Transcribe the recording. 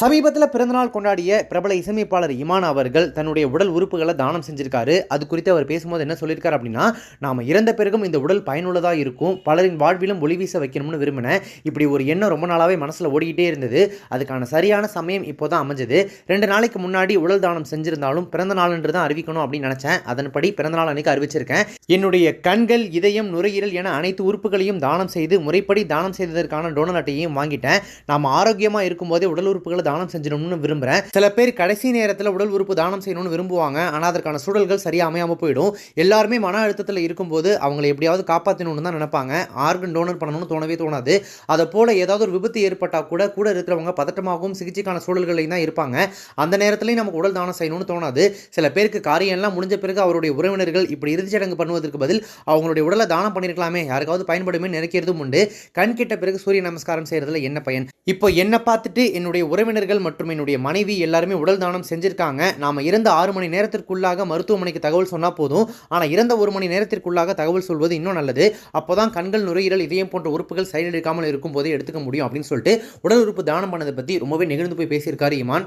சமீபத்தில் பிறந்தநாள் கொண்டாடிய பிரபல இசையமைப்பாளர் இமான் அவர்கள் தன்னுடைய உடல் உறுப்புகளை தானம் செஞ்சிருக்காரு. அது குறித்து அவர் பேசும்போது என்ன சொல்லியிருக்காரு அப்படின்னா நாம் இறந்த பிறகும் இந்த உடல் பயனுள்ளதாக இருக்கும் பலரின் வாழ்விலும் ஒளி வீச வைக்கணும்னு விரும்பினேன் இப்படி ஒரு எண்ணம் ரொம்ப நாளாகவே மனசில் ஓடிக்கிட்டே இருந்தது. அதுக்கான சரியான சமயம் இப்போ தான் அமைஞ்சது. ரெண்டு நாளைக்கு முன்னாடி உடல் தானம் செஞ்சிருந்தாலும் பிறந்த நாள்ன்று தான் அறிவிக்கணும் அப்படின்னு நினச்சேன். அதன்படி பிறந்த நாள் அன்னைக்கு அறிவிச்சிருக்கேன். என்னுடைய கண்கள் இதயம் நுரையீரல் என அனைத்து உறுப்புகளையும் தானம் செய்து முறைப்படி தானம் செய்ததற்கான டோனர் அட்டையையும் வாங்கிட்டேன். நாம் ஆரோக்கியமாக இருக்கும்போதே உடல் உறுப்புகளை தானம் செஞ்சிடணும்னு விரும்புகிறேன் சில பேர் கடைசி நேரத்தில் உடல் உறுப்பு தானம் செய்யணும்னு விரும்புவாங்க. ஆனால் அதற்கான சூழல்கள் சரியாக அமையாமல் போயிடும். எல்லாருமே மன அழுத்தத்தில் இருக்கும்போது அவங்களை எப்படியாவது காப்பாற்றணும்னு தான் நினைப்பாங்க. ஆர்கன் டோனர் பண்ணணும்னு தோணவே தோணாது. அதை போல் ஏதாவது ஒரு விபத்து ஏற்பட்டால் கூட கூட இருக்கிறவங்க பதட்டமாகவும் சிகிச்சைக்கான சூழல்களையும் தான் இருப்பாங்க. அந்த நேரத்துலையும் நமக்கு உடல் தானம் செய்யணும்னு தோணாது. சில பேருக்கு காரியம்லாம் முடிஞ்ச பிறகு அவருடைய உறவினர்கள் இப்படி இறுதிச் சடங்கு பண்ணுவதற்கு பதில் அவங்களுடைய உடலை தானம் பண்ணியிருக்கலாமே யாருக்காவது பயன்படுமே நினைக்கிறதும் உண்டு. கண் கிட்ட பிறகு சூரிய நமஸ்காரம் செய்யறதுல என்ன பயன்? இப்போ என்னை பார்த்துட்டு என்னுடைய உறவினர் உறவினர்கள் மற்றும் என்னுடைய மனைவி எல்லாருமே உடல் தானம் செஞ்சிருக்காங்க. நாம இறந்த ஆறு மணி நேரத்திற்குள்ளாக மருத்துவமனைக்கு தகவல் சொன்னா போதும். ஆனா இறந்த ஒரு மணி நேரத்திற்குள்ளாக தகவல் சொல்வது இன்னும் நல்லது. அப்போதான் கண்கள் நுரையீரல் இதயம் போன்ற உறுப்புகள் செயலிழக்காமல் இருக்கும் போதே எடுத்துக்க முடியும் அப்படின்னு சொல்லிட்டு உடல் உறுப்பு தானம் பண்ணதை பத்தி ரொம்பவே நெகிழ்ந்து போய் பேசியிருக்காரு இமான்.